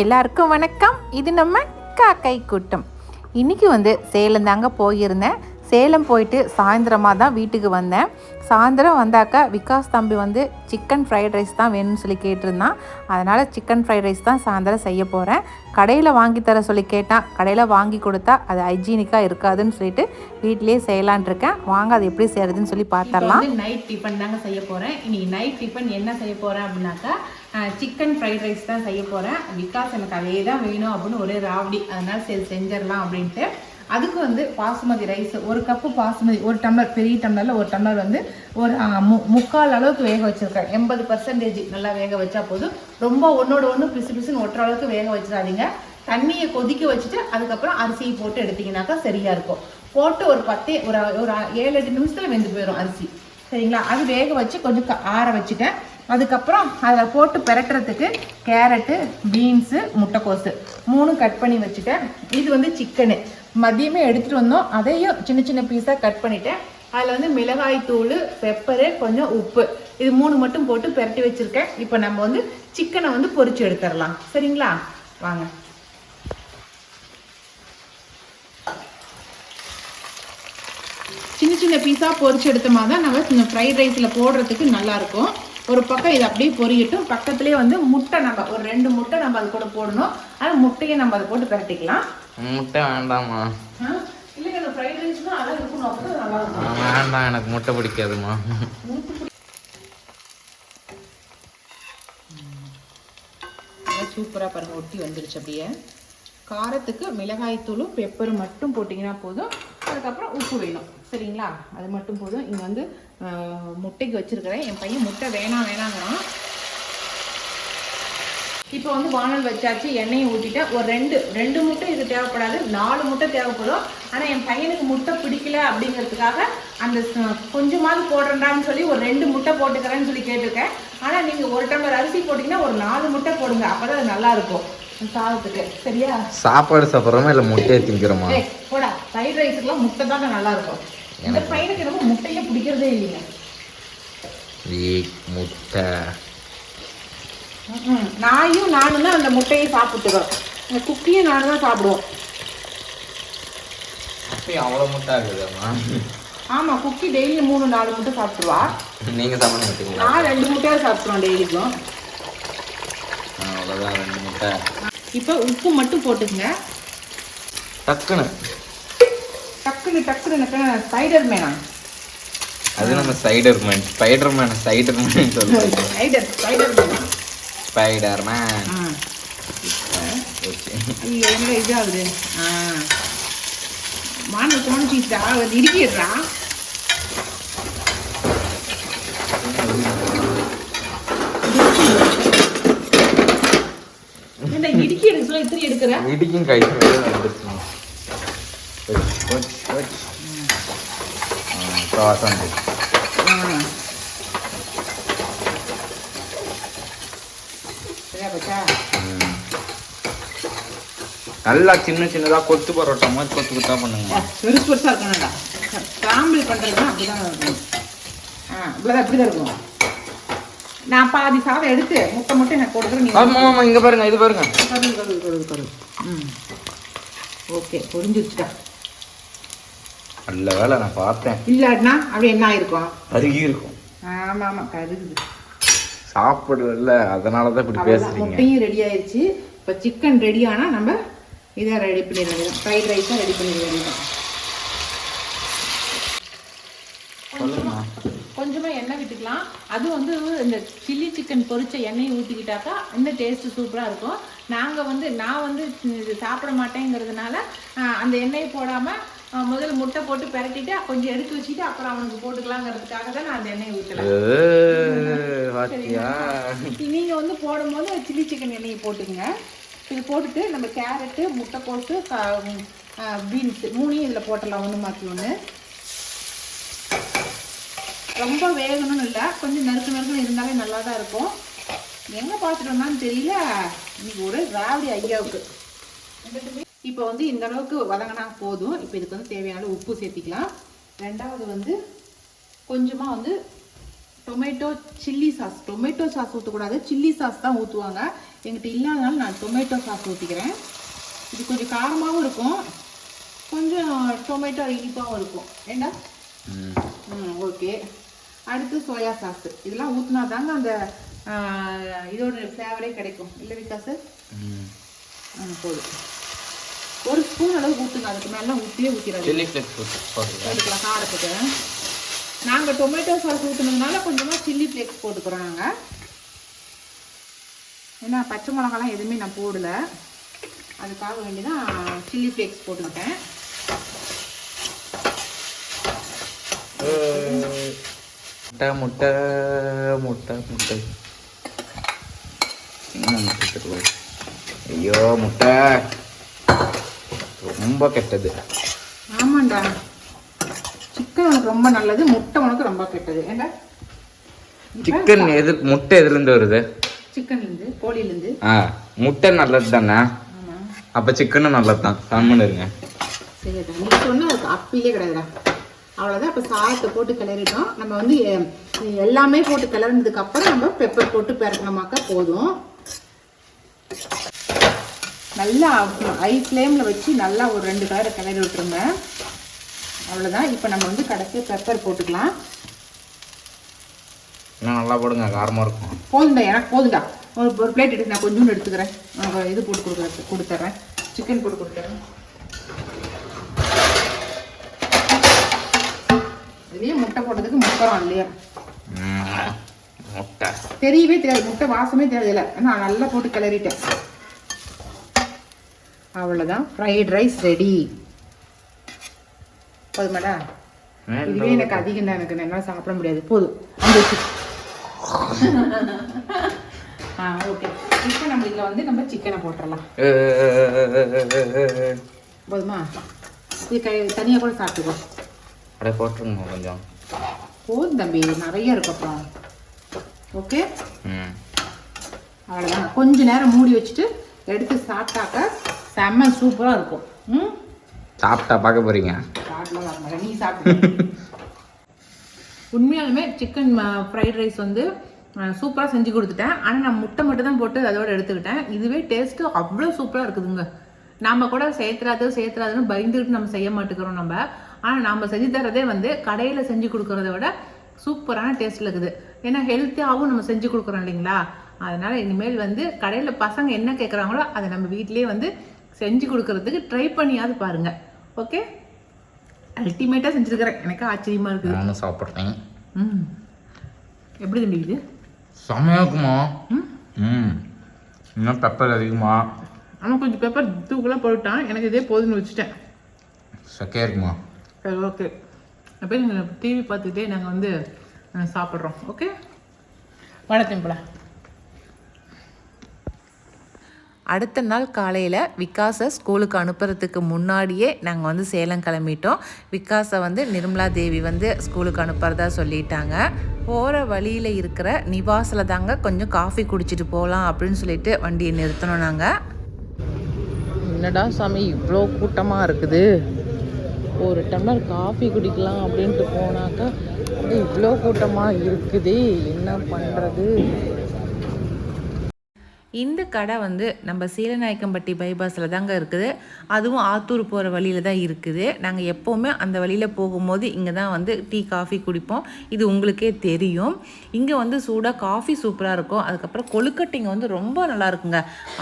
எல்லாருக்கும் வணக்கம். இது நம்ம காக்கை கூட்டம். இன்னைக்கு வந்து சேலம் தாங்க போயிருந்தேன். சேலம் போயிட்டு சாயந்தரமாக தான் வீட்டுக்கு வந்தேன். சாயந்தரம் வந்தாக்கா விகாஸ் தம்பி வந்து சிக்கன் ஃப்ரைட் ரைஸ் தான் வேணும்னு சொல்லி கேட்டிருந்தான். அதனால் சிக்கன் ஃப்ரைட் ரைஸ் தான் சாயந்தரம் செய்ய போகிறேன் கடையில் வாங்கி தர சொல்லி கேட்டான். கடையில் வாங்கி கொடுத்தா அது ஹைஜீனிக்காக இருக்காதுன்னு சொல்லிட்டு வீட்டிலேயே செய்யலான் இருக்கேன். வாங்க அது எப்படி செய்யறதுன்னு சொல்லி பார்த்தரலாம் நைட் டிஃபன் தாங்க செய்ய போகிறேன் இன்னைக்கு நைட் டிஃபன் என்ன செய்ய போகிறேன் அப்படின்னாக்கா சிக்கன் ஃப்ரைட் ரைஸ் தான் செய்ய போகிறேன் பிகாஸ் எனக்கு அதே தான் வேணும் அப்படின்னு ஒரே ராவடி. அதனால் சரி செஞ்சிடலாம் அப்படின்ட்டு. அதுக்கு வந்து பாசுமதி ரைஸ் ஒரு கப்பு பாசுமதி ஒரு டம்ளர் பெரிய டம்ளரில் ஒரு டம்ளர் வந்து ஒரு மு- முக்கால் அளவுக்கு வேக வச்சுருக்கேன். எண்பது பர்சன்டேஜ் நல்லா வேக வச்சா போதும். ரொம்ப ஒன்றோட ஒன்று பிசு பிசுன்னு ஒட்டுற அளவுக்கு வேக வச்சிடாதீங்க. தண்ணியை கொதிக்க வச்சுட்டு அதுக்கப்புறம் அரிசியை போட்டு எடுத்தீங்கன்னாக்கா சரியாக இருக்கும். போட்டு ஒரு பத்தே ஒரு ஒரு ஏழு எட்டு நிமிஷத்தில் வெந்து போயிடும் அரிசி. சரிங்களா? அது வேக வச்சு கொஞ்சம் க- ஆற வச்சுட்டேன். அதுக்கப்புறம் அதில் போட்டு பெரட்டுறதுக்கு கேரட்டு பீன்ஸு முட்டைக்கோஸு. மூணு கட் பண்ணி வச்சுட்டேன். இது வந்து சிக்கனு மதியமே எடுத்துகிட்டு வந்தோம். அதையும் சின்ன சின்ன பீஸாக கட் பண்ணிட்டேன். அதில் வந்து மிளகாய் தூள் பெப்பரு கொஞ்சம் உப்பு. இது மூணு மட்டும் போட்டு பெரட்டி வச்சுருக்கேன். இப்போ நம்ம வந்து சிக்கனை வந்து பொறிச்சு எடுத்துடலாம். சரிங்களா? வாங்க. சின்ன சின்ன பீஸாக பொறிச்சு எடுத்தோமா தான் நம்ம இந்த ஃப்ரைட் ரைஸில் போடுறதுக்கு நல்லாயிருக்கும் ஒரு பக்கம் இது அப்படியே பொரியட்டும். பக்கத்துலேயே வந்து முட்டை நம்ம ஒரு ரெண்டு முட்டை நம்ம அது கூட போடணும். ஆனால் முட்டையை நம்ம அதை போட்டு பிரட்டிக்கலாம். முட்டை வேண்டாம்மா. இல்லைங்க அந்த ஃப்ரைட் ரைஸ் தான் அதான் இருக்கணும் அப்போ நல்லா இருக்கும். வேண்டாம் எனக்கு முட்டை பிடிக்காதுமா சூப்பராக பாருங்க ஒட்டி வந்துருச்சு அப்படியே. காரத்துக்கு மிளகாய் தூளும் பெப்பரும் மட்டும் போட்டிங்கன்னா போதும். அதுக்கப்புறம் உப்பு வேணும். சரிங்களா? அது மட்டும் போதும். இங்கே வந்து முட்டைக்கு வச்சிருக்கிறேன். என் பையன் முட்டை வேணாம் வேணாங்கிறான். இப்போ வந்து வானல் வச்சாச்சு எண்ணெயை ஊற்றிட்டேன் ஒரு ரெண்டு ரெண்டு முட்டை இது தேவைப்படாது நாலு முட்டை தேவைப்படும். ஆனால் என் பையனுக்கு முட்டை பிடிக்கல அப்படிங்கிறதுக்காக அந்த கொஞ்சமாவது போடுறேன்டான்னு சொல்லி ஒரு ரெண்டு முட்டை போட்டுக்கிறேன்னு சொல்லி கேட்டிருக்கேன். ஆனால் நீங்கள் ஒரு டம்ளர் அரிசி போட்டிங்கன்னா ஒரு நாலு முட்டை போடுங்க. அப்போ தான் அது நல்லா இருக்கும். சாதத்துக்கு. சரியா? சாப்பாடு சாப்பிட்றோமா இல்லை முட்டையை திங்கிறோமா? போடா. ஃப்ரைட் ரைஸுக்குலாம் முட்டை தாங்க நல்லா இருக்கும். இந்த பையனுக்கு என்னமோ முட்டையே பிடிக்கிறதே இல்லைங்க. முட்டை. நாயும் நானும் தான் அந்த முட்டையை சாப்பிட்டுக்கிறோம். இந்த குக்கியும் நானும் தான் சாப்பிடுவோம். அவ்வளோ முட்டை ஆகுதாம்மா ஆமா குக்கி டெய்லி மூணு நாலு முட்டை சாப்பிடுவா நீங்கள் சாப்பிட மாட்டீங்களா? நான் ரெண்டு முட்டையாக சாப்பிடுவேன் டெய்லிக்கும். அவ்வளோதான் ரெண்டு முட்டை. இப்போ உப்பு மட்டும் போட்டுக்கங்க. டக்குன்னு. டக்குனு டக்குனு ஸ்பைடர் மேனா அது நம்ம spider man spider man spider man சொல்லுவோம் ஸ்பைடர் ஸ்பைடர் மேனா ஸ்பைடர் மேன் ஓகே. ஐயோ என்ன இது ஆகுது ஆ. மானு தோணுச்சுடா அது இடிக்கிடுறா என்ன இடிக்கி எடுக்க சொல்ல இத்தனை எடுக்கிற? இடிக்கும் கை வந்துருச்சு. சரியா போச்சா ம். நல்லா சின்ன சின்னதா கொத்து பரோட்டா மாதிரி கொத்து கொத்தா பண்ணுங்க. பெருசு பெருசாக இருக்கணும்டா. சாம்பிள் பண்ணுறதுனா அப்படிதான் இருக்கும் ஆ இவ்வளோதான் தான் இருக்கும் நான் பாதி சாதம் எடுத்து முட்டை முட்டை எனக்கு கொடுக்குறேன் நீ ஆமா ஆமா இங்க பாருங்க இது பாருங்க. கருது கருது கருது கருது ம். ஓகே புரிஞ்சிருச்சுடா நல்ல வேலை நான் பார்த்தேன். இல்லாட்டினா அப்படி என்ன ஆயிருக்கும்? அருகி இருக்கும். ஆமாம் ஆமாம் கருகுது. சாப்பிடல அதனால தான் இப்படி பேசுறீங்க. முட்டையும் ரெடி ஆயிடுச்சு இப்போ சிக்கன் ரெடி ஆனால் நம்ம இதை ரெடி பண்ணிட வேண்டியது ஃப்ரைட் ரைஸாக ரெடி பண்ணிட வேண்டியது சொல்லுங்கம்மா கொஞ்சமாக எண்ணெய் விட்டுக்கலாம். அது வந்து இந்த சில்லி சிக்கன் பொரிச்ச எண்ணெயை ஊற்றிக்கிட்டாக்கா இன்னும் டேஸ்ட்டு சூப்பராக இருக்கும். நாங்கள் வந்து நான் வந்து சாப்பிட மாட்டேங்கிறதுனால அந்த எண்ணெயை போடாமல் முதல்ல முட்டை போட்டு பிரட்டிட்டு கொஞ்சம் எடுத்து வச்சுட்டு அப்புறம் அவனுக்கு போட்டுக்கலாங்கிறதுக்காக தான் நான் அந்த எண்ணெயை ஊற்றல. ஏ, பாத்தியா? நீங்கள் வந்து போடும்போது சில்லி சிக்கன் எண்ணெயை போட்டுக்கங்க. இது போட்டுட்டு நம்ம கேரட்டு முட்டைக்கோசு பீன்ஸ் மூணையும் இதில் போட்டுடலாம் ஒன்று மாற்றி ஒன்று ரொம்ப வேகணும்னு இல்லை. கொஞ்சம் நறுக்கு நறுக்குன்னு இருந்தாலே நல்லா தான் இருக்கும். எங்கே பார்த்துட்டு வந்தான்னு தெரியல. இன்னைக்கு ஒரு ராவடி ஐயாவுக்கு. இப்போ வந்து இந்த அளவுக்கு வதங்கினா போதும். இப்போ இதுக்கு வந்து தேவையான உப்பு சேர்த்திக்கலாம். ரெண்டாவது வந்து கொஞ்சமாக வந்து tomato chilli sauce tomato sauce ஊற்றக்கூடாது சில்லி சாஸ் தான் ஊற்றுவாங்க எங்கிட்ட இல்லாதனால நான் டொமேட்டோ சாஸ் ஊற்றிக்கிறேன் இது கொஞ்சம் காரமாகவும் இருக்கும். கொஞ்சம் டொமேட்டோ இனிப்பாகவும் இருக்கும். ஏண்டா? ம். ஓகே அடுத்து சோயா சாஸ் இதெல்லாம் ஊற்றினா தாங்க அந்த இதோட ஃப்ளேவரே கிடைக்கும். இல்லை விகாஸ் போதும். ஒரு ஸ்பூன் அளவு ஊற்றுங்க அதுக்கு மேலே ஊற்றியே ஊற்றிடாது சில்லி ஃப்ளேக்ஸ் போட்டுக்கலாம் காரத்துக்கு நாங்கள் டொமேட்டோ சாஸ் ஊற்றுனதுனால கொஞ்சமாக சில்லி ஃப்ளேக்ஸ் போட்டுக்கிறோம் நாங்கள் ஏன்னா பச்சை மிளகாலாம் எதுவுமே நான் போடல. அதுக்காக வேண்டி தான் சில்லி ஃப்ளேக்ஸ் போட்டுக்கிட்டேன். முட்டை முட்டை முட்டை முட்டை. என்ன முட்டை தெரியல. ஐயோ முட்டை. ரொம்ப கெட்டது. ஆமாண்டா. சிக்கன் உனக்கு ரொம்ப நல்லது முட்டை உனக்கு ரொம்ப கெட்டது. ஏண்டா? சிக்கன் எது முட்டை எதுலேருந்து வருது? சிக்கன்லேருந்து கோழிலேருந்து ஆ முட்டை நல்லது தானே? அப்போ சிக்கனும் நல்லது தான். கம்முன்னு இருங்க. சரிடா நீ சொன்ன அதுக்கு அப்பிலே கிடையாதுடா. அவ்வளோதான் இப்போ சாதத்தை போட்டு கிளறிட்டோம். நம்ம வந்து எல்லாமே போட்டு கிளறினதுக்கு அப்புறம் நம்ம பெப்பர் போட்டு பிறக்கணுமாக்கா போதும். நல்லா ஐ ஃப்ளேமில் வச்சு நல்லா ஒரு ரெண்டு கலரை கிளறி விட்டுருங்க. அவ்வளோதான் இப்போ நம்ம வந்து கடைசி பெப்பர் போட்டுக்கலாம். இன்னும் நல்லா போடுங்க. காரமாக இருக்கும். போதும்டா எனக்கு போதும்டா. ஒரு ஒரு பிளேட் எடுத்து நான் கொஞ்சோண்டு எடுத்துக்கிறேன். இது போட்டு கொடுக்குறேன். கொடுத்துட்றேன் சிக்கன் போட்டு கொடுத்துட்றேன் இதுலேயே முட்டை போட்டதுக்கு முக்கரம் இல்லையா? முட்டை. தெரியவே தெரியாது. முட்டை வாசமே தெரியல நான் நல்லா போட்டு கிளறிட்டேன். அவ்வளோதான் ஃப்ரைட் ரைஸ் ரெடி போதுமாடா? இதுவே எனக்கு அதிகம் தான் எனக்கு. என்னால் சாப்பிட முடியாது. போதும் அந்த ஆ ஓகே இப்போ நம்ம இதில் வந்து நம்ம சிக்கனை போட்டுடலாம் போதுமா? இது கை தனியாக கூட சாப்பிட்டுக்கோ. அப்படியே போட்டுருங்க கொஞ்சம். போதும் தம்பி. நிறைய இருக்கு அப்புறம். ஓகே அவ்வளோதான் கொஞ்ச நேரம் மூடி வச்சுட்டு எடுத்து சாப்பிட்டாக்க செம்ம சூப்பராக இருக்கும். ம்? சாப்பிட்டா பார்க்க போறீங்க. நீ சாப்பிட்டு உண்மையாலுமே சிக்கன் ஃப்ரைட் ரைஸ் வந்து சூப்பராக செஞ்சு கொடுத்துட்டேன். ஆனால் நான் முட்டை மட்டும் தான் போட்டு அதோட எடுத்துக்கிட்டேன். இதுவே டேஸ்ட்டு அவ்வளோ சூப்பராக இருக்குதுங்க. நாம் கூட சேர்த்துறாது சேர்த்துறாதுன்னு பயந்துக்கிட்டு நம்ம செய்ய மாட்டேங்கிறோம் நம்ம. ஆனால் நாம் செஞ்சு தரதே வந்து கடையில் செஞ்சு கொடுக்குறத விட சூப்பரான டேஸ்ட்டில் இருக்குது. ஏன்னா ஹெல்த்தியாகவும் நம்ம செஞ்சு கொடுக்குறோம் இல்லைங்களா? அதனால் இனிமேல் வந்து கடையில் பசங்க என்ன கேட்குறாங்களோ அதை நம்ம வீட்டிலேயே வந்து செஞ்சு கொடுக்கறதுக்கு ட்ரை பண்ணியாவது பாருங்கள் ஓகே அல்டிமேட்டாக செஞ்சுருக்கிறேன். எனக்கு ஆச்சரியமாக இருக்குது. நானும் சாப்பிட்றேன். ம். எப்படி தம்பி இது? செம்மையா இருக்குமா? ம். ம். இன்னும் பெப்பர் அதிகமா? அவன் கொஞ்சம் பெப்பர் தூக்கெல்லாம் போட்டான் எனக்கு இதே போதும்னு வச்சுட்டேன். சக்கையா இருக்குமா? சரி ஓகே அப்போ நீங்கள் டிவி பார்த்துட்டே நாங்கள் வந்து சாப்பிட்றோம். ஓகே வணக்கம் போல. அடுத்த நாள் காலையில் விகாஸை ஸ்கூலுக்கு அனுப்புறதுக்கு முன்னாடியே நாங்கள் வந்து சேலம் கிளம்பிட்டோம். விகாஸை வந்து நிர்மலா தேவி வந்து ஸ்கூலுக்கு அனுப்புறதா சொல்லிட்டாங்க. போகிற வழியில் இருக்கிற நிவாஸில் தாங்க கொஞ்சம் காஃபி குடிச்சிட்டு போகலாம் அப்படின்னு சொல்லிட்டு வண்டியை நிறுத்தணும் நாங்கள் என்னடா சாமி இவ்வளோ கூட்டமாக இருக்குது. ஒரு டம்ளர் காஃபி குடிக்கலாம் அப்படின்ட்டு போனாக்கா இவ்வளோ கூட்டமாக இருக்குதே என்ன பண்ணுறது இந்த கடை வந்து நம்ம சீலநாயக்கம்பட்டி பைபாஸில் தாங்க இருக்குது. அதுவும் ஆத்தூர் போகிற வழியில் தான் இருக்குது. நாங்கள் எப்போவுமே அந்த வழியில் போகும்போது இங்கே தான் வந்து டீ காஃபி குடிப்போம். இது உங்களுக்கே தெரியும். இங்கே வந்து சூடாக காஃபி சூப்பராக இருக்கும். அதுக்கப்புறம் கொழுக்கட்டைங்க வந்து ரொம்ப நல்லா இருக்குங்க.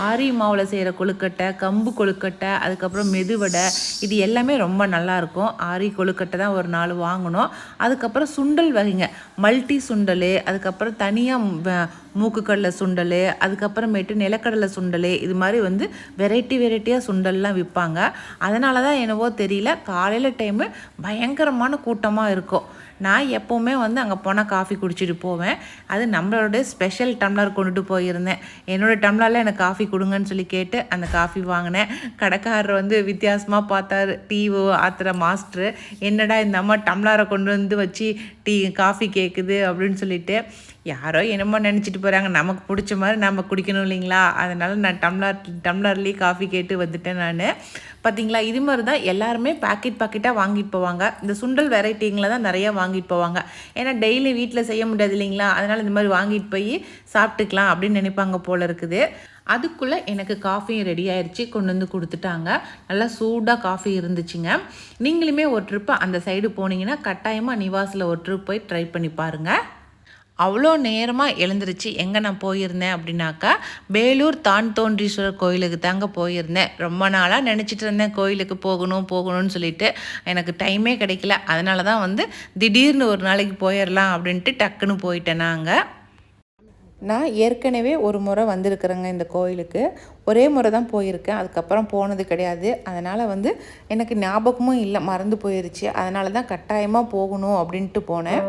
ஆரி மாவில் செய்கிற கொழுக்கட்டை கம்பு கொழுக்கட்டை அதுக்கப்புறம் மெதுவடை இது எல்லாமே ரொம்ப நல்லாயிருக்கும் ஆரி கொழுக்கட்டை தான் ஒரு நாள் வாங்கினோம் அதுக்கப்புறம் சுண்டல் வகைங்க. மல்டி சுண்டல் அதுக்கப்புறம் தனியாக மூக்குக்கடலை சுண்டல் அதுக்கப்புறமேட்டு நிலக்கடலை சுண்டல் இது மாதிரி வந்து வெரைட்டி வெரைட்டியாக சுண்டல்லாம் விற்பாங்க. அதனால தான் என்னவோ தெரியல காலையில் டைமு பயங்கரமான கூட்டமாக இருக்கும். நான் எப்போவுமே வந்து அங்கே போனால் காஃபி குடிச்சிட்டு போவேன். அது நம்மளோட ஸ்பெஷல் டம்ளர் கொண்டுட்டு போயிருந்தேன். என்னோடய டம்ளரில் எனக்கு காஃபி கொடுங்கன்னு சொல்லி கேட்டு அந்த காஃபி வாங்கினேன். கடைக்காரர் வந்து வித்தியாசமாக பார்த்தாரு. டீவோ ஆத்துற மாஸ்டரு என்னடா இந்த அம்மா டம்ளரை கொண்டு வந்து வச்சு டீ காஃபி கேட்குது அப்படின்னு சொல்லிட்டு யாரோ என்னமோ நினச்சிட்டு போகிறாங்க நமக்கு பிடிச்ச மாதிரி நம்ம குடிக்கணும் இல்லைங்களா? அதனால் நான் டம்ளர் டம்ளர்லேயே காஃபி கேட்டு வந்துட்டேன் நான். பார்த்தீங்களா இது மாதிரி தான் எல்லாருமே பாக்கெட் பாக்கெட்டாக வாங்கிட்டு போவாங்க. இந்த சுண்டல் வெரைட்டிங்களை தான் நிறையா வாங்கிட்டு போவாங்க. ஏன்னா டெய்லி வீட்டில் செய்ய முடியாது இல்லைங்களா? அதனால் இந்த மாதிரி வாங்கிட்டு போய் சாப்பிட்டுக்கலாம் அப்படின்னு நினைப்பாங்க போல இருக்குது. அதுக்குள்ளே எனக்கு காஃபியும் ரெடி ஆயிடுச்சு கொண்டு வந்து கொடுத்துட்டாங்க. நல்லா சூடாக காஃபி இருந்துச்சுங்க. நீங்களுமே ஒரு ட்ரிப்பு அந்த சைடு போனீங்கன்னா கட்டாயமாக நிவாஸில் ஒரு ட்ரிப் போய் ட்ரை பண்ணி பாருங்கள் அவ்வளோ நேரமாக எழுந்திருச்சு எங்கே நான் போயிருந்தேன்? அப்படின்னாக்கா வேலூர் தான் தோன்றீஸ்வரர் கோயிலுக்கு தாங்க போயிருந்தேன். ரொம்ப நாளாக நினச்சிட்டு இருந்தேன் கோயிலுக்கு போகணும் போகணும்னு சொல்லிட்டு. எனக்கு டைமே கிடைக்கல. அதனால தான் வந்து திடீர்னு ஒரு நாளைக்கு போயிடலாம் அப்படின்ட்டு டக்குன்னு போயிட்டேன் நாங்கள் நான் ஏற்கனவே ஒரு முறை வந்திருக்கிறேங்க இந்த கோயிலுக்கு. ஒரே முறை தான் போயிருக்கேன். அதுக்கப்புறம் போனது கிடையாது. அதனால் வந்து எனக்கு ஞாபகமும் இல்லை. மறந்து போயிருச்சு. அதனால தான் கட்டாயமாக போகணும் அப்படின்ட்டு போனேன்.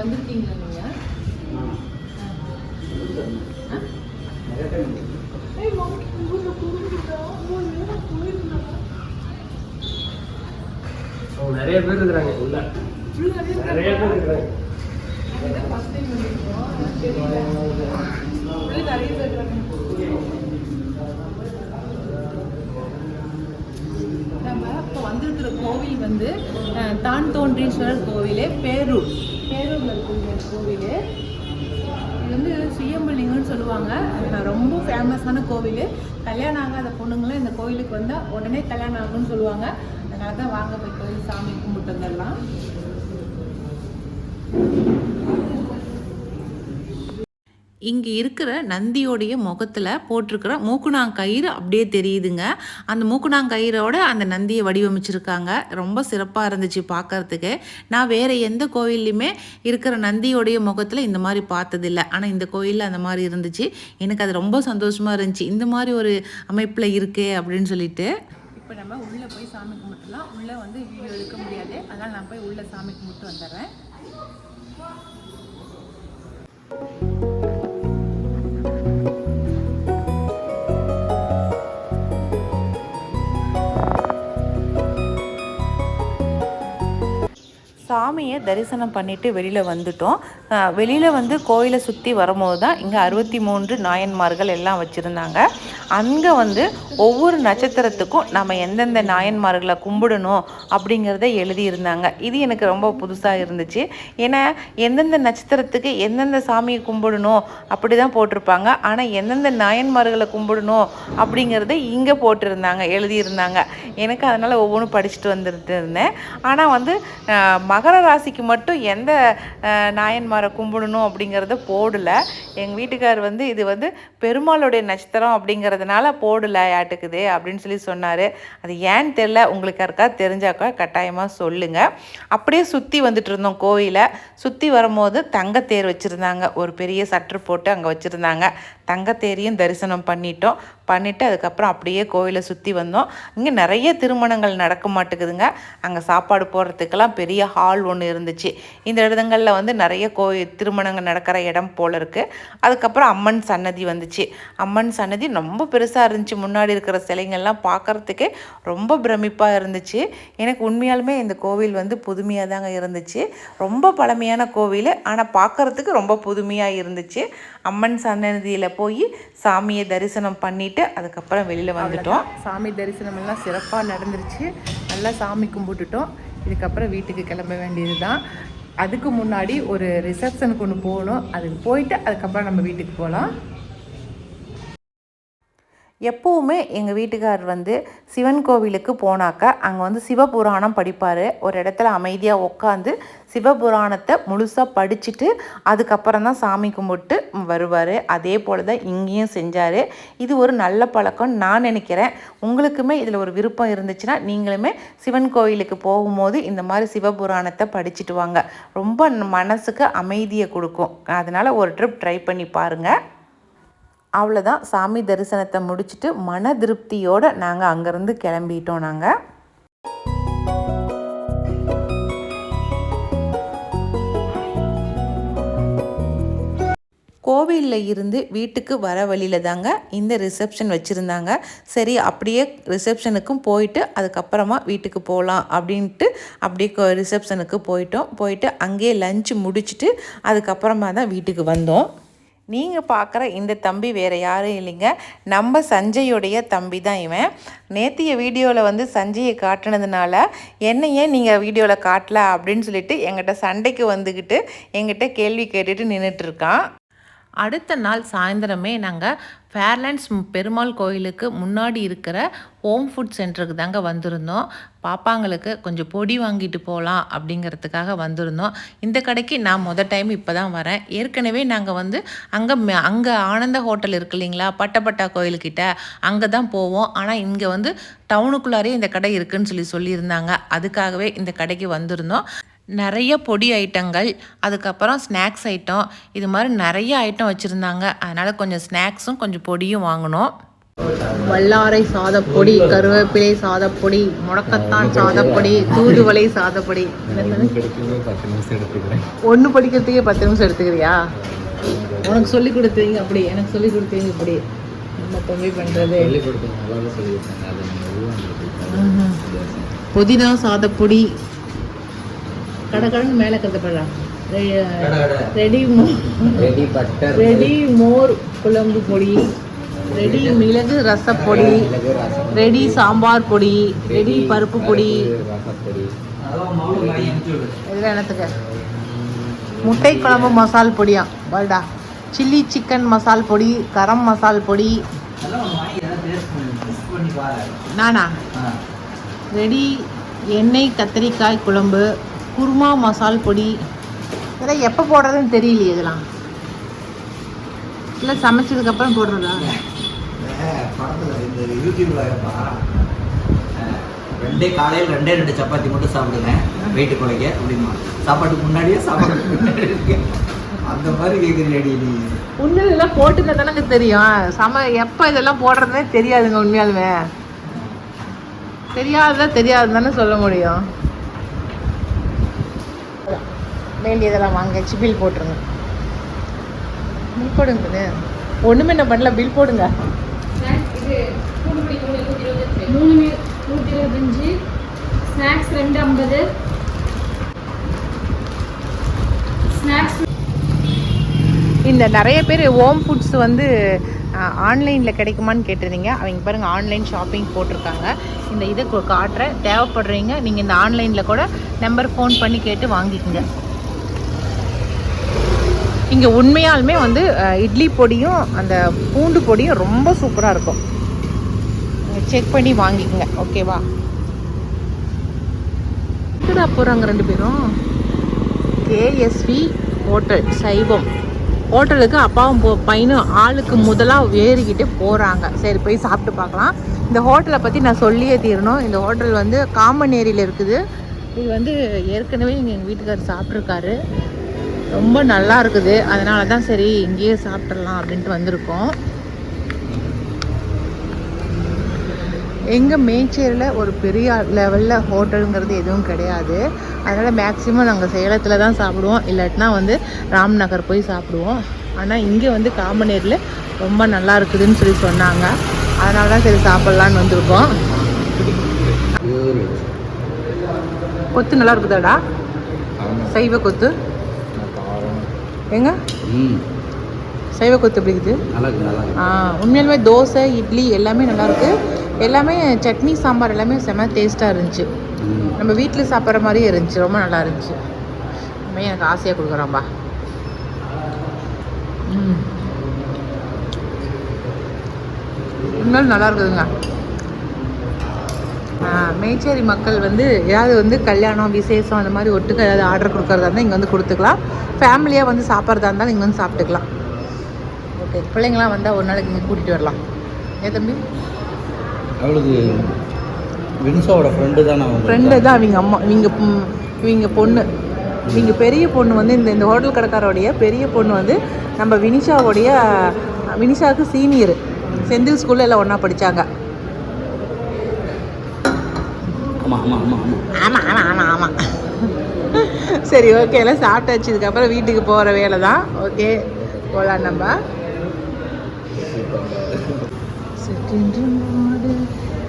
கோயிலுக்கு வந்திருக்கீங்களா நீங்கள் நிறைய பேர் இருக்கிறாங்க உள்ள நிறைய பேர் இருக்கிறாங்க நம்ம இப்போ வந்திருக்கிற கோவில் வந்து அஹ், தான் தோன்றீஸ்வரர் கோவில் பேரூர் பேரூரில் இருக்கிற கோவில். இது வந்து சுயம்பள்ளிங்கன்னு சொல்லுவாங்க. அது ரொம்ப ஃபேமஸான கோவில். கல்யாணம் ஆகாத பொண்ணுங்களாம் இந்த கோயிலுக்கு வந்தால் உடனே கல்யாணம் ஆகும்னு சொல்லுவாங்க. அதனால தான் வாங்க போய் கோயில் சாமி கும்பிட்டு வந்துடலாம் இங்கே இருக்கிற நந்தியோடைய முகத்தில் போட்டிருக்கிற மூக்குணாங்கயிறு அப்படியே தெரியுதுங்க. அந்த மூக்குணாங்கயிறோட அந்த நந்தியை வடிவமைச்சிருக்காங்க. ரொம்ப சிறப்பாக இருந்துச்சு பார்க்கறதுக்கு நான் வேறு எந்த கோயில்லையுமே இருக்கிற நந்தியோடைய முகத்தில் இந்த மாதிரி பார்த்ததில்ல. ஆனால் இந்த கோயிலில் அந்த மாதிரி இருந்துச்சு. எனக்கு அது ரொம்ப சந்தோஷமாக இருந்துச்சு. இந்த மாதிரி ஒரு அமைப்பில் இருக்கே அப்படின்னு சொல்லிட்டு. இப்போ நம்ம உள்ளே போய் சாமி கும்பிட்டுலாம். உள்ளே வந்து வீடியோ எடுக்க முடியாது. அதனால் நான் போய் உள்ளே சாமி கும்பிட்டு வந்துடுறேன். சாமியை தரிசனம் பண்ணிட்டு வெளியில் வந்துட்டோம். வெளியில் வந்து கோயிலை சுற்றி வரும்போது தான் இங்கே அறுபத்தி மூன்று நாயன்மார்கள் எல்லாம் வச்சுருந்தாங்க. அங்கே வந்து ஒவ்வொரு நட்சத்திரத்துக்கும் நம்ம எந்தெந்த நாயன்மார்களை கும்பிடணும் அப்படிங்கிறத எழுதியிருந்தாங்க. இது எனக்கு ரொம்ப புதுசாக இருந்துச்சு. ஏன்னா எந்தெந்த நட்சத்திரத்துக்கு எந்தெந்த சாமியை கும்பிடணும் அப்படி தான் போட்டிருப்பாங்க. ஆனால் எந்தெந்த நாயன்மார்களை கும்பிடணும் அப்படிங்கிறத இங்கே போட்டிருந்தாங்க எழுதியிருந்தாங்க. எனக்கு அதனால் ஒவ்வொன்றும் படிச்சுட்டு வந்துட்டு இருந்தேன். ஆனால் வந்து மகர ராசிக்கு மட்டும் எந்த நாயன்மாரை கும்பிடணும் அப்படிங்கிறத போடல. எங்கள் வீட்டுக்கார் வந்து இது வந்து பெருமாளுடைய நட்சத்திரம் அதனால் போடல யாட்டுக்குது அப்படின்னு சொல்லி சொன்னார். அது ஏன்னு தெரில உங்களுக்கு யாருக்கா தெரிஞ்சாக்கா கட்டாயமாக சொல்லுங்கள் அப்படியே சுற்றி வந்துட்டு இருந்தோம் கோயிலை. சுற்றி வரும்போது தங்கத்தேர் வச்சுருந்தாங்க. ஒரு பெரிய சற்று போட்டு அங்கே வச்சுருந்தாங்க. தங்கத்தேரியும் தரிசனம் பண்ணிட்டோம். பண்ணிவிட்டு அதுக்கப்புறம் அப்படியே கோயிலை சுற்றி வந்தோம். இங்கே நிறைய திருமணங்கள் நடக்க மாட்டேங்குதுங்க. அங்கே சாப்பாடு போடுறதுக்கெல்லாம் பெரிய ஹால் ஒன்று இருந்துச்சு. இந்த இடங்களில் வந்து நிறைய கோயில் திருமணங்கள் நடக்கிற இடம் போல் இருக்குது அதுக்கப்புறம் அம்மன் சன்னதி வந்துச்சு. அம்மன் சன்னதி ரொம்ப பெருசாக இருந்துச்சு. முன்னாடி இருக்கிற சிலைங்கள்லாம் பார்க்கறதுக்கே ரொம்ப பிரமிப்பாக இருந்துச்சு. எனக்கு உண்மையாலுமே இந்த கோவில் வந்து புதுமையாக தாங்க இருந்துச்சு. ரொம்ப பழமையான கோவில். ஆனால் பார்க்கறதுக்கு ரொம்ப புதுமையாக இருந்துச்சு. அம்மன் சன்னதியில் போய் சாமியை தரிசனம் பண்ணிட்டு அதுக்கப்புறம் வெளியில் வந்துட்டோம். சாமி தரிசனம் எல்லாம் சிறப்பாக நடந்துருச்சு. நல்லா சாமி கும்பிட்டுட்டோம். இதுக்கப்புறம் வீட்டுக்கு கிளம்ப வேண்டியது தான் அதுக்கு முன்னாடி ஒரு ரிசப்ஷனுக்கு ஒன்று போகணும். அதுக்கு போயிட்டு அதுக்கப்புறம் நம்ம வீட்டுக்கு போகலாம். எப்போவுமே எங்கள் வீட்டுக்கார் வந்து சிவன் கோவிலுக்கு போனாக்கா அங்கே வந்து சிவபுராணம் படிப்பார். ஒரு இடத்துல அமைதியாக உட்காந்து சிவபுராணத்தை முழுசாக படிச்சுட்டு அதுக்கப்புறம் தான் சாமி கும்பிட்டு வருவார். அதே போல் தான் இங்கேயும் செஞ்சார். இது ஒரு நல்ல பழக்கம் நான் நினைக்கிறேன். உங்களுக்குமே இதில் ஒரு விருப்பம் இருந்துச்சுன்னா நீங்களுமே சிவன் கோவிலுக்கு போகும்போது இந்த மாதிரி சிவபுராணத்தை படிச்சுட்டு வாங்க. ரொம்ப மனசுக்கு அமைதியை கொடுக்கும். அதனால் ஒரு ட்ரிப் ட்ரை பண்ணி பாருங்கள் அவ்வளோதான் சாமி தரிசனத்தை முடிச்சுட்டு மன திருப்தியோடு நாங்கள் அங்கேருந்து கிளம்பிட்டோம் நாங்கள் கோவிலில் இருந்து வீட்டுக்கு வர வழியில் தாங்க இந்த ரிசப்ஷன் வச்சுருந்தாங்க. சரி அப்படியே ரிசப்ஷனுக்கும் போயிட்டு அதுக்கப்புறமா வீட்டுக்கு போகலாம் அப்படின்ட்டு அப்படியே ரிசப்ஷனுக்கு போயிட்டோம். போயிட்டு அங்கேயே லஞ்சு முடிச்சுட்டு அதுக்கப்புறமா தான் வீட்டுக்கு வந்தோம். நீங்கள் பார்க்குற இந்த தம்பி வேறு யாரும் இல்லைங்க. நம்ம சஞ்சயோடைய தம்பி தான் இவன். நேத்திய வீடியோவில் வந்து சஞ்சயை காட்டினதுனால என்ன ஏன் நீங்கள் வீடியோவில் காட்டல அப்படின்னு சொல்லிட்டு எங்கிட்ட சண்டைக்கு வந்துக்கிட்டு எங்கிட்ட கேள்வி கேட்டுட்டு நின்றுட்டு இருக்கான். அடுத்த நாள் சாயந்தரமே நாங்கள் ஃபேர்லேண்ட்ஸ் பெருமாள் கோயிலுக்கு முன்னாடி இருக்கிற ஹோம் ஃபுட் சென்டருக்கு தாங்க வந்திருந்தோம். பாப்பாங்களுக்கு கொஞ்சம் பொடி வாங்கிட்டு போகலாம் அப்படிங்கிறதுக்காக வந்திருந்தோம். இந்த கடைக்கு நான் மொதல் டைம் இப்போ தான் வரேன். ஏற்கனவே நாங்கள் வந்து அங்கே அங்கே ஆனந்த ஹோட்டல் இருக்கு இல்லைங்களா? பட்டப்பட்டா கோயிலுக்கிட்ட அங்கே தான் போவோம். ஆனால் இங்கே வந்து டவுனுக்குள்ளாரே இந்த கடை இருக்குதுன்னு சொல்லி சொல்லியிருந்தாங்க. அதுக்காகவே இந்த கடைக்கு வந்திருந்தோம். நிறைய பொடி ஐட்டங்கள் அதுக்கப்புறம் ஸ்நாக்ஸ் ஐட்டம் இது மாதிரி நிறைய ஐட்டம் வச்சுருந்தாங்க. அதனால் கொஞ்சம் ஸ்நாக்ஸும் கொஞ்சம் பொடியும் வாங்கினோம். வல்லாரை சாதப்பொடி கருவேப்பிலை சாதப்பொடி முடக்கத்தான் சாதப்பொடி தூதுவளை சாதப்பொடி பத்து நிமிஷம் எடுத்துக்கிறேன் ஒன்று படிக்கிறதுக்கே பத்து நிமிஷம் எடுத்துக்கிறியா? உனக்கு சொல்லி கொடுத்தீங்க அப்படி. எனக்கு சொல்லி கொடுத்தீங்க இப்படி. நம்ம தம்பி பண்ணுறது புதினா சாதப்பொடி கடற்கடன்னு மேலே கற்றுப்படுறா ரெடி ரெடி பட்டர் ரெடி மோர் குழம்பு பொடி ரெடி மிளகு ரசப்பொடி ரெடி சாம்பார் பொடி ரெடி பருப்பு பொடி. இதெல்லாம் என்னத்துக்கு? முட்டை குழம்பு மசால் பொடியா? வருடா சில்லி சிக்கன் மசால் பொடி கரம் மசால் பொடி. நானா? ரெடி எண்ணெய் கத்திரிக்காய் குழம்பு. குருமா மசால் பொடி. இதெல்லாம் எப்போ போடுறதுன்னு தெரியலையே இதெல்லாம். இல்லை சமைச்சதுக்கப்புறம் போடுறதா? ரெண்டே காலையில் ரெண்டே ரெண்டு சப்பாத்தி மட்டும் சாப்பிடுங்க. வெயிட் குறைக்க அப்படிமா. சாப்பாட்டுக்கு முன்னாடியே சாப்பாட்டுக்கு முன்னாடி அந்த மாதிரி கேட்குறீடி நீ. உண்மையில இதெல்லாம் போட்டுக்க தானங்க தெரியும். சம எப்போ இதெல்லாம் போடுறதுனே தெரியாதுங்க உண்மையாலுமே. தெரியாததா தெரியாது தானே சொல்ல முடியும். வேண்டியதெல்லாம் வாங்க பில் போட்டுருங்க. பில் போடுங்க ஒன்றுமே என்ன பண்ணல பில் போடுங்க. மூணு மீ- நூற்றி இருபத்தஞ்சி. ஸ்நாக்ஸ் ரெண்டு ஐம்பது. ஸ்நாக்ஸ் இந்த நிறைய பேர் ஹோம் ஃபுட்ஸ் வந்து ஆன்லைனில் கிடைக்குமான்னு கேட்டிருந்தீங்க. அவங்க பாருங்கள் ஆன்லைன் ஷாப்பிங் போட்டிருக்காங்க. இந்த இதை கு- காட்டுறேன். தேவைப்படுறீங்க நீங்கள் இந்த ஆன்லைனில் கூட நம்பர் ஃபோன் பண்ணி கேட்டு வாங்கிக்கோங்க. இங்கே உண்மையாலுமே வந்து இட்லி பொடியும் அந்த பூண்டு பொடியும் ரொம்ப சூப்பராக இருக்கும். செக் பண்ணி வாங்கிக்கோங்க ஓகேவா எங்கடா போகிறாங்க ரெண்டு பேரும்? கேஎஸ்வி ஹோட்டல் சைவம். ஹோட்டலுக்கு அப்பாவும் போ பையனும் ஆளுக்கு முதலாக ஏறிக்கிட்டு போகிறாங்க சரி போய் சாப்பிட்டு பார்க்கலாம். இந்த ஹோட்டலை பற்றி நான் சொல்லியே தீரணும். இந்த ஹோட்டல் வந்து காமன் ஏரியில் இருக்குது. இது வந்து ஏற்கனவே இங்கே எங்கள் வீட்டுக்காரர் சாப்பிட்ருக்காரு ரொம்ப நல்லா இருக்குது. அதனால தான் சரி இங்கேயே சாப்பிட்றலாம் அப்படின்ட்டு வந்திருக்கோம். எங்கள் மேச்சேரியில் ஒரு பெரிய லெவலில் ஹோட்டலுங்கிறது எதுவும் கிடையாது. அதனால் மேக்ஸிமம் நாங்கள் சேலத்தில் தான் சாப்பிடுவோம். இல்லாட்டினா வந்து ராம்நகர் போய் சாப்பிடுவோம். ஆனால் இங்கே வந்து காமனேரியில் ரொம்ப நல்லா இருக்குதுன்னு சொல்லி சொன்னாங்க. அதனால தான் சரி சாப்பிட்லான்னு வந்திருக்கோம். கொத்து நல்லா இருக்குதாடா? சைவ கொத்து. எங்க? சைவ கொத்து எப்படி இருக்குது? நல்லா ஆ, உண்மையாலுமே தோசை இட்லி எல்லாமே நல்லா இருக்கு எல்லாமே சட்னி சாம்பார் எல்லாமே செம டேஸ்ட்டாக இருந்துச்சு. நம்ம வீட்டில் சாப்பிட்ற மாதிரியே இருந்துச்சு ரொம்ப நல்லா இருந்துச்சு. நம்ம எனக்கு ஆசையாக கொடுக்குறோம்பா ம். உண்மையாலும் நல்லா இருக்குதுங்க. மேச்சேரி மக்கள் வந்து ஏதாவது வந்து கல்யாணம் விசேஷம் அந்த மாதிரி ஒட்டுக்க ஏதாவது ஆர்டர் கொடுக்குறதா இருந்தால் இங்கே வந்து கொடுத்துக்கலாம். ஃபேமிலியாக வந்து சாப்பிட்றதா இருந்தாலும் இங்கே வந்து சாப்பிட்டுக்கலாம். ஓகே பிள்ளைங்களாம் வந்தால் ஒரு நாளைக்கு இங்கே கூட்டிகிட்டு வரலாம். ஏன் தம்பி? அவளுக்கு வின்சாவோட ஃப்ரெண்டு தான் ஃப்ரெண்டு தான் அவங்க அம்மா இவங்க இவங்க பொண்ணு. இவங்க பெரிய பொண்ணு வந்து இந்த இந்த ஹோட்டல் கடைக்காரோடைய பெரிய பொண்ணு வந்து நம்ம வினிஷாவுடைய வினிஷாவுக்கு சீனியர் செந்தில் ஸ்கூலில் எல்லாம் ஒன்றா படித்தாங்க ஆமாம் ஆமாம் ஆமாம் ஆமாம் ஆமாம் ஆமாம் ஆமாம் சரி ஓகே எல்லாம் சாப்பிட்டாச்சு. இதுக்கப்புறம் வீட்டுக்கு போகிற வேலை தான் ஓகே போலாம் நம்ம.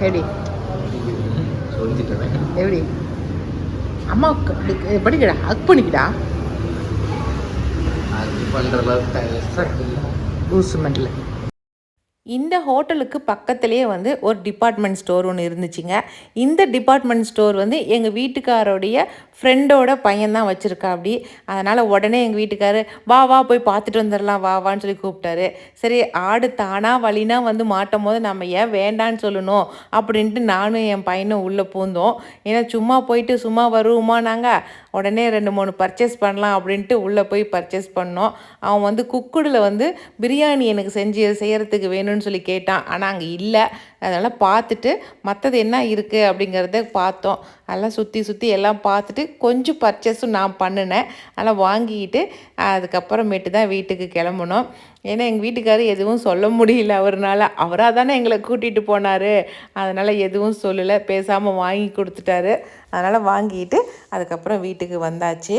எப்படி எப்படி? அம்மா படிக்கடா ஹக் பண்ணிக்கடா. பண்ணுற அளவுக்கு லூஸ் இந்த ஹோட்டலுக்கு பக்கத்துலேயே வந்து ஒரு டிபார்ட்மெண்ட் ஸ்டோர் ஒன்று இருந்துச்சுங்க. இந்த டிபார்ட்மெண்ட் ஸ்டோர் வந்து எங்கள் வீட்டுக்காரோடைய ஃப்ரெண்டோட பையன்தான் வச்சுருக்கா அப்படி. அதனால் உடனே எங்கள் வீட்டுக்காரு வா வா போய் பார்த்துட்டு வந்துடலாம் வா வான்னு சொல்லி கூப்பிட்டாரு. சரி ஆடு தானாக வழினா வந்து மாட்டும் போது நம்ம ஏன் வேண்டான்னு சொல்லணும்? அப்படின்ட்டு நானும் என் பையனும் உள்ளே பூந்தோம். ஏன்னா சும்மா போயிட்டு சும்மா வருவோமா நாங்கள் உடனே ரெண்டு மூணு பர்ச்சேஸ் பண்ணலாம் அப்படின்ட்டு உள்ளே போய் பர்ச்சேஸ் பண்ணோம். அவன் வந்து குக்குடில் வந்து பிரியாணி எனக்கு செஞ்சு செய்கிறதுக்கு வேணும் வேணும்னு சொல்லி கேட்டான். ஆனால் அங்கே இல்லை. அதனால் பார்த்துட்டு மற்றது என்ன இருக்குது அப்படிங்கிறத பார்த்தோம். அதெல்லாம் சுற்றி சுற்றி எல்லாம் பார்த்துட்டு கொஞ்சம் பர்ச்சேஸும் நான் பண்ணினேன். அதெல்லாம் வாங்கிக்கிட்டு அதுக்கப்புறமேட்டு தான் வீட்டுக்கு கிளம்புனோம். ஏன்னா எங்கள் வீட்டுக்காரர் எதுவும் சொல்ல முடியல அவர்னால. அவராக தானே எங்களை கூட்டிகிட்டு போனார். அதனால் எதுவும் சொல்லலை. பேசாமல் வாங்கி கொடுத்துட்டாரு. அதனால் வாங்கிட்டு அதுக்கப்புறம் வீட்டுக்கு வந்தாச்சு.